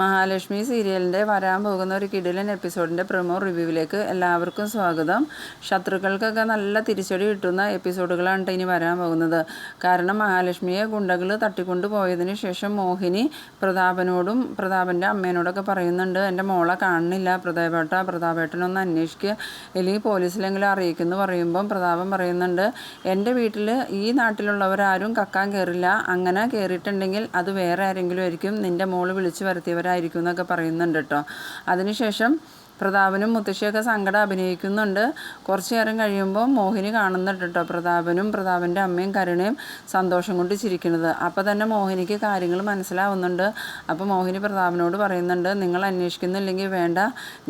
മഹാലക്ഷ്മി സീരിയലിന്റെ വരാൻ പോകുന്ന ഒരു കിടിലൻ എപ്പിസോഡിന്റെ പ്രൊമോ റിവ്യൂവിലേക്ക് എല്ലാവർക്കും സ്വാഗതം. ശത്രുക്കൾക്കൊക്കെ നല്ല തിരിച്ചടി കിട്ടുന്ന എപ്പിസോഡുകളാണ് ഇനി വരാൻ പോകുന്നത്. കാരണം മഹാലക്ഷ്മിയെ ഗുണ്ടകൾ തട്ടിക്കൊണ്ടു പോയതിന് ശേഷം മോഹിനി പ്രതാപനോടും പ്രതാപന്റെ അമ്മേനോടൊക്കെ പറയുന്നുണ്ട് എന്റെ മോളെ കാണുന്നില്ല പ്രതാപേട്ട പ്രതാപേട്ടനൊന്ന് അന്വേഷിക്കുക അല്ലെങ്കിൽ പോലീസിലെങ്കിലും അറിയിക്കുമെന്ന് പറയുമ്പം പ്രതാപൻ പറയുന്നുണ്ട് എന്റെ വീട്ടിൽ ഈ നാട്ടിലുള്ളവരാരും കക്കാൻ കയറില്ല അങ്ങനെ കയറിയിട്ടുണ്ടെങ്കിൽ അത് വേറെ ആരെങ്കിലും ആയിരിക്കും. നിന്റെ മോൾ വിളിച്ചു വരുത്തിയവർ അവരായിരിക്കും എന്നൊക്കെ പറയുന്നുണ്ട് കേട്ടോ. അതിനുശേഷം പ്രതാപനും മുത്തശ്ശിയൊക്കെ സങ്കടം അഭിനയിക്കുന്നുണ്ട്. കുറച്ച് നേരം കഴിയുമ്പോൾ മോഹിനി കാണുന്നുണ്ട് കേട്ടോ പ്രതാപനും പ്രതാപന്റെ അമ്മയും കരുണയും സന്തോഷം കൊണ്ട് ചിരിക്കുന്നത്. അപ്പോൾ തന്നെ മോഹിനിക്ക് കാര്യങ്ങൾ മനസ്സിലാവുന്നുണ്ട്. അപ്പോൾ മോഹിനി പ്രതാപനോട് പറയുന്നുണ്ട് നിങ്ങൾ അന്വേഷിക്കുന്നില്ലെങ്കിൽ വേണ്ട.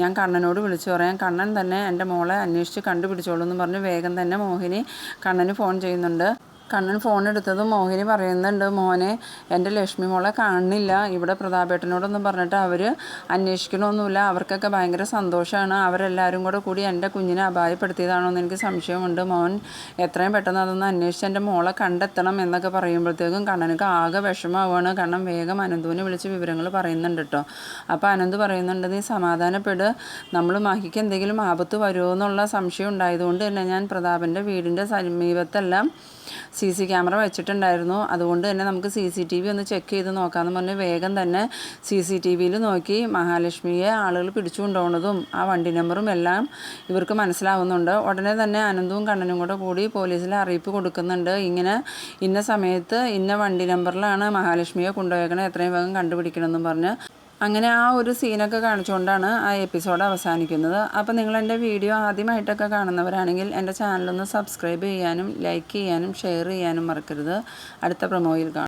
ഞാൻ കണ്ണനോട് വിളിച്ചു പറയാം. കണ്ണൻ തന്നെ എന്റെ മോളെ അന്വേഷിച്ച് കണ്ടുപിടിച്ചോളൂ എന്ന് പറഞ്ഞ് വേഗം തന്നെ മോഹിനി കണ്ണന് ഫോൺ ചെയ്യുന്നുണ്ട്. കണ്ണൻ ഫോൺ എടുത്തതും മോഹിനി പറയുന്നുണ്ട് മോനെ എന്റെ ലക്ഷ്മി മോളെ കാണുന്നില്ല. ഇവിടെ പ്രതാപേട്ടനോടൊന്നും പറഞ്ഞിട്ട് അവർ അന്വേഷിക്കണമൊന്നുമില്ല. അവർക്കൊക്കെ ഭയങ്കര സന്തോഷമാണ്. അവരെല്ലാവരും കൂടെ കൂടി എന്റെ കുഞ്ഞിനെ അപായപ്പെടുത്തിയതാണോ എന്ന് എനിക്ക് സംശയമുണ്ട് മോൻ. എത്രയും പെട്ടെന്ന് അതൊന്ന് അന്വേഷിച്ച് എന്റെ മോളെ കണ്ടെത്തണം എന്നൊക്കെ പറയുമ്പോഴത്തേക്കും കണ്ണനക്ക് ആകെ വിഷമമാവുകയാണ്. കണ്ണൻ വേഗം അനന്തുവിനെ വിളിച്ച് വിവരങ്ങൾ പറയുന്നുണ്ട് കേട്ടോ. അപ്പോൾ അനന്ത് പറയുന്നുണ്ട് നീ സമാധാനപ്പെട്. നമ്മൾ മഹിക്ക് എന്തെങ്കിലും ആപത്ത് വരുമോ എന്നുള്ള സംശയം ഉണ്ടായതുകൊണ്ട് തന്നെ ഞാൻ പ്രതാപന്റെ വീടിന്റെ സമീപത്തെല്ലാം സി സി ക്യാമറ വെച്ചിട്ടുണ്ടായിരുന്നു. അതുകൊണ്ട് തന്നെ നമുക്ക് സി സി ടി വി ഒന്ന് ചെക്ക് ചെയ്ത് നോക്കാമെന്ന് പറഞ്ഞ് വേഗം തന്നെ സി സി ടി വിയിൽ നോക്കി മഹാലക്ഷ്മിയെ ആളുകൾ പിടിച്ചു കൊണ്ടുപോകുന്നതും ആ വണ്ടി നമ്പറും എല്ലാം ഇവർക്ക് മനസ്സിലാവുന്നുണ്ട്. ഉടനെ തന്നെ അനന്തവും കണ്ണനും കൂടെ കൂടി പോലീസിൽ അറിയിപ്പ് കൊടുക്കുന്നുണ്ട്. ഇങ്ങനെ ഇന്ന സമയത്ത് ഇന്ന വണ്ടി നമ്പറിലാണ് മഹാലക്ഷ്മിയെ കൊണ്ടുപോയേക്കണേ എത്രയും വേഗം കണ്ടുപിടിക്കണമെന്നും പറഞ്ഞ് അങ്ങനെ ആ ഒരു സീനൊക്കെ കാണിച്ചുകൊണ്ടാണ് ആ എപ്പിസോഡ് അവസാനിക്കുന്നത്. അപ്പോൾ നിങ്ങൾ എന്റെ വീഡിയോ ആദ്യമായിട്ടൊക്കെ കാണുന്നവരാണെങ്കിൽ എന്റെ ചാനലൊന്ന് സബ്സ്ക്രൈബ് ചെയ്യാനും ലൈക്ക് ചെയ്യാനും ഷെയർ ചെയ്യാനും മറക്കരുത്. അടുത്ത പ്രൊമോയിൽ കാണാം.